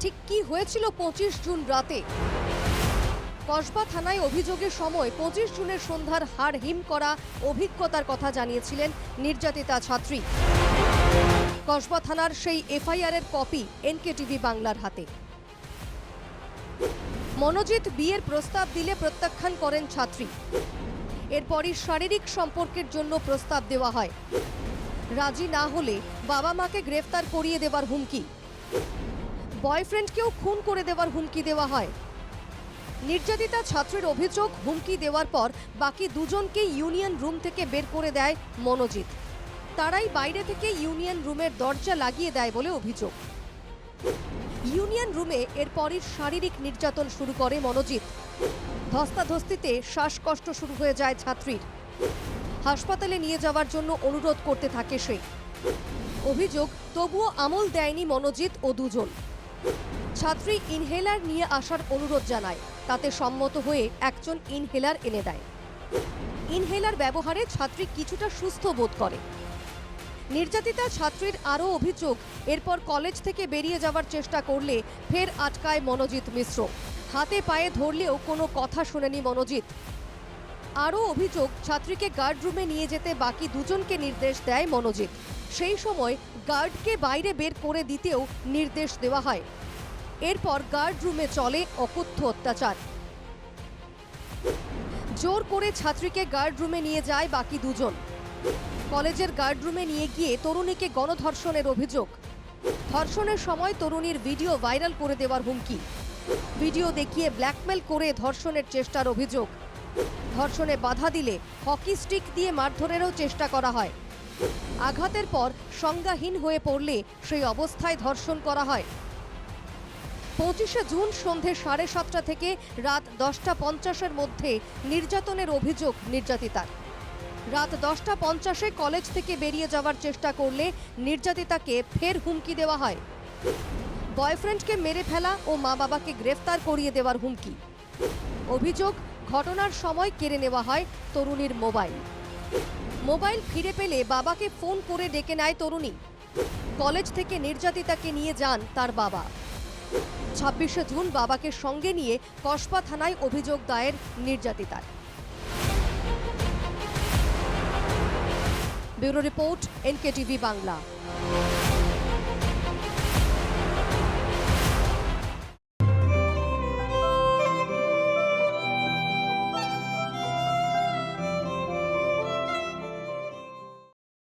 ঠিক কি হয়েছিল পঁচিশ জুন রাতে? কসবা থানায় অভিযোগের সময় পঁচিশ জুনের সন্ধ্যার হার হিম করা অভিজ্ঞতার কথা জানিয়েছিলেন নির্যাতিতা ছাত্রী। কসবা থানার সেই এফআইআর এর কপি এনকেটিভি বাংলার হাতে। মনোজিৎ বিয়ের প্রস্তাব দিলে প্রত্যাখ্যান করেন ছাত্রী। এরপরই শারীরিক সম্পর্কের জন্য প্রস্তাব দেওয়া হয়। রাজি না হলে বাবা মাকে গ্রেফতার করিয়ে দেবার হুমকি। বয়ফ্রেন্ডকেও খুন করে দেওয়ার হুমকি দেওয়া হয়। নির্যাতিতা ছাত্রীর অভিযোগ, হুমকি দেওয়ার পর বাকি দুজনকে ইউনিয়ন রুম থেকে বের করে দেয় মনোজিৎ। তারাই বাইরে থেকে ইউনিয়ন রুমের দরজা লাগিয়ে দেয় বলে অভিযোগ। ইউনিয়ন রুমে এরপরই শারীরিক নির্যাতন শুরু করে মনোজিৎ। ধস্তাধস্তিতে শ্বাসকষ্ট শুরু হয়ে যায় ছাত্রীর। হাসপাতালে নিয়ে যাওয়ার জন্য অনুরোধ করতে থাকে সে। অভিযোগ, তবুও আমল দেয়নি মনোজিৎ ও দুজন। ছাত্রী ইনহেলার নিয়ে আসার অনুরোধ জানায়। তাতে সম্মত হয়ে একজন ইনহেলার এনে দেয়। ইনহেলার ব্যবহারে ছাত্রী কিছুটা সুস্থ বোধ করে। নির্যাতিতা ছাত্রীর আরও অভিযোগ, এরপর কলেজ থেকে বেরিয়ে যাওয়ার চেষ্টা করলে ফের আটকায় মনোজিৎ মিশ্র। হাতে পায়ে ধরলেও কোনো কথা শোনেনি মনোজিৎ। আরও অভিযোগ, ছাত্রীকে গার্ড রুমে নিয়ে যেতে বাকি দুজনকে নির্দেশ দেয় মনোজিৎ। সেই সময় গার্ডকে বাইরে বের করে দিতেও নির্দেশ দেওয়া হয়। এরপর গার্ড রুমে চলে অকথ্য অত্যাচার। জোর করে ছাত্রীকে গার্ড রুমে নিয়ে যায় বাকি দুজন। কলেজের গার্ড রুমে নিয়ে গিয়ে তরুণীকে গণধর্ষণের অভিযোগ। ধর্ষণের সময় তরুণীর ভিডিও ভাইরাল করে দেওয়ার হুমকি। ভিডিও দেখিয়ে ব্ল্যাকমেল করে ধর্ষণের চেষ্টার অভিযোগ। ধর্ষণে বাধা দিলে হকি স্টিক দিয়ে মারধরেরও চেষ্টা করা হয়। আঘাতের পর সংজ্ঞাহীন হয়ে পড়লে সেই অবস্থায় ধর্ষণ করা হয়। পঁচিশে জুন সন্ধে সাড়ে সাতটা থেকে রাত দশটা পঞ্চাশের মধ্যে নির্যাতনের অভিযোগ নির্যাতিতার। রাত দশটা পঞ্চাশে কলেজ থেকে বেরিয়ে যাওয়ার চেষ্টা করলে নির্যাতিতাকে ফের হুমকি দেওয়া হয়। বয়ফ্রেন্ডকে মেরে ফেলা ও মা বাবাকে গ্রেফতার করিয়ে দেওয়ার হুমকি। অভিযোগ, ঘটনার সময় কেড়ে নেওয়া হয় তরুণীর মোবাইল। মোবাইল ফিরে পেলে বাবাকে ফোন করে ডেকে নেয় তরুণী। কলেজ থেকে নির্যাতিতাকে নিয়ে যান তার বাবা। ছাব্বিশে জুন বাবাকে সঙ্গে নিয়ে কসবা থানায় অভিযোগ দায়ের নির্যাতিতার। Bureau report, NKTV Bangla.